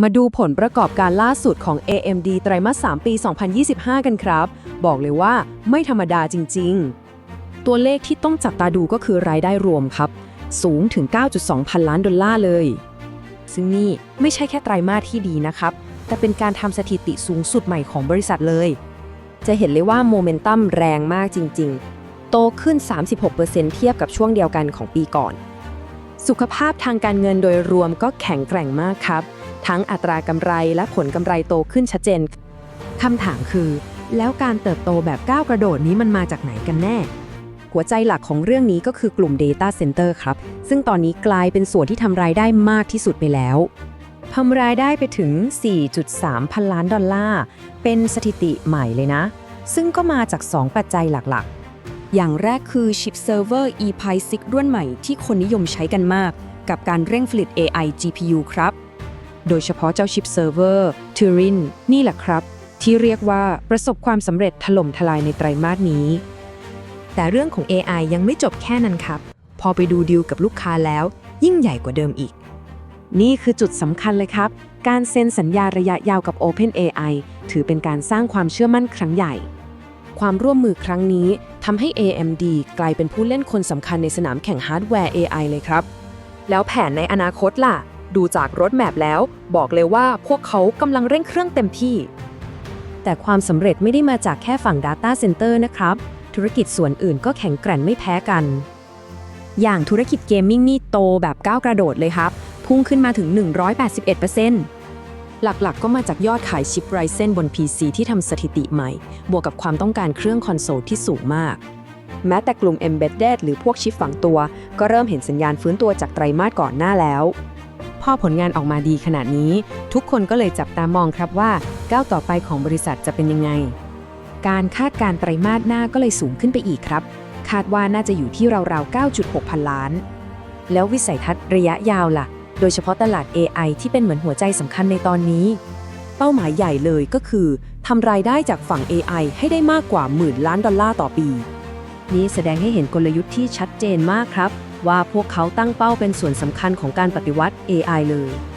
มาดูผลประกอบการล่าสุดของ AMD ไตรมาส 3 ปี 2025 กันครับ บอกเลยว่าไม่ธรรมดาจริง ๆ ตัวเลขที่ต้องจับตาดูก็คือรายได้รวมครับ สูงถึง 9.2 พันล้านดอลลาร์เลย ซึ่งนี่ไม่ใช่แค่ไตรมาสที่ดีนะครับ แต่เป็นการทำสถิติสูงสุดใหม่ของบริษัทเลย จะเห็นเลยว่าโมเมนตัมแรงมากจริง ๆ โตขึ้น 36%เทียบกับช่วงเดียวกันของปีก่อน สุขภาพทางการเงินโดยรวมก็แข็งแกร่งมากครับ ทั้งอัตรากำไรและผลกำไรโตขึ้นชัดเจนคำถามคือ แล้วการเติบโตแบบก้าวกระโดดนี้มันมาจากไหนกันแน่ หัวใจหลักของเรื่องนี้ก็คือกลุ่ม Data Center ครับ ซึ่งตอนนี้กลายเป็นส่วนที่ทำรายได้มากที่สุดไปแล้วทำรายได้ไปถึง 4.3 พันล้านดอลลาร์ เป็นสถิติใหม่เลยนะ ซึ่งก็มาจาก 2 ปัจจัยหลักๆ อย่างแรกคือชิปเซิร์ฟเวอร์ ePi 6รุ่นใหม่ที่คนนิยมใช้กันมาก กับการเร่งผลิต AI GPU ครับ โดยเฉพาะเจ้าชิปเซิร์ฟเวอร์ Turin นี่แหละครับ ที่เรียกว่าประสบความสำเร็จถล่มทลายในไตรมาสนี้ แต่เรื่องของ AI ยังไม่จบแค่นั้นครับ พอไปดูดีลกับลูกค้าแล้ว ยิ่งใหญ่กว่าเดิมอีก นี่คือจุดสำคัญเลยครับ การเซ็นสัญญาระยะยาวกับ OpenAI ถือเป็นการสร้างความเชื่อมั่นครั้งใหญ่ ความร่วมมือครั้งนี้ทำให้ AMD กลายเป็นผู้เล่นคนสำคัญในสนามแข่งฮาร์ดแวร์ AI เลยครับ แล้วแผนในอนาคตล่ะ ดูจากรถแมพแล้ว บอกเลยว่าพวกเขากำลังเร่งเครื่องเต็มที่ แต่ความสำเร็จไม่ได้มาจากแค่ฝั่ง Data Center นะครับ ธุรกิจส่วนอื่นก็แข็งแกร่งไม่แพ้กัน อย่างธุรกิจเกมมิ่งนี่โตแบบก้าวกระโดดเลยครับ พุ่งขึ้นมาถึง 181%หลักๆ ก็มาจากยอดขายชิป Ryzen บน PC ที่ทำสถิติใหม่ บวกกับความต้องการเครื่องคอนโซลที่สูงมากแม้แต่กลุ่ม Embedded หรือพวกชิปฝังตัว ก็เริ่มเห็นสัญญาณฟื้นตัวจากไตรมาสก่อนหน้าแล้ว พอผลงานออกมาดีขนาดนี้ ทุกคนก็เลยจับตามองครับว่าก้าวต่อไปของบริษัทจะเป็นยังไง การคาดการไตรมาสหน้าก็เลยสูงขึ้นไปอีกครับ คาดว่าน่าจะอยู่ที่ราวๆ 9.6 พันล้าน แล้ววิสัยทัศน์ระยะยาวล่ะ โดยเฉพาะตลาด AI ที่เป็นเหมือนหัวใจสำคัญในตอนนี้ เป้าหมายใหญ่เลยก็คือทำรายได้จากฝั่ง AI ให้ได้มากกว่าหมื่นล้านดอลลาร์ต่อปี นี่แสดงให้เห็นกลยุทธ์ที่ชัดเจนมากครับ ว่าพวกเขาตั้งเป้าเป็นส่วนสำคัญของการปฏิวัติ AI เลย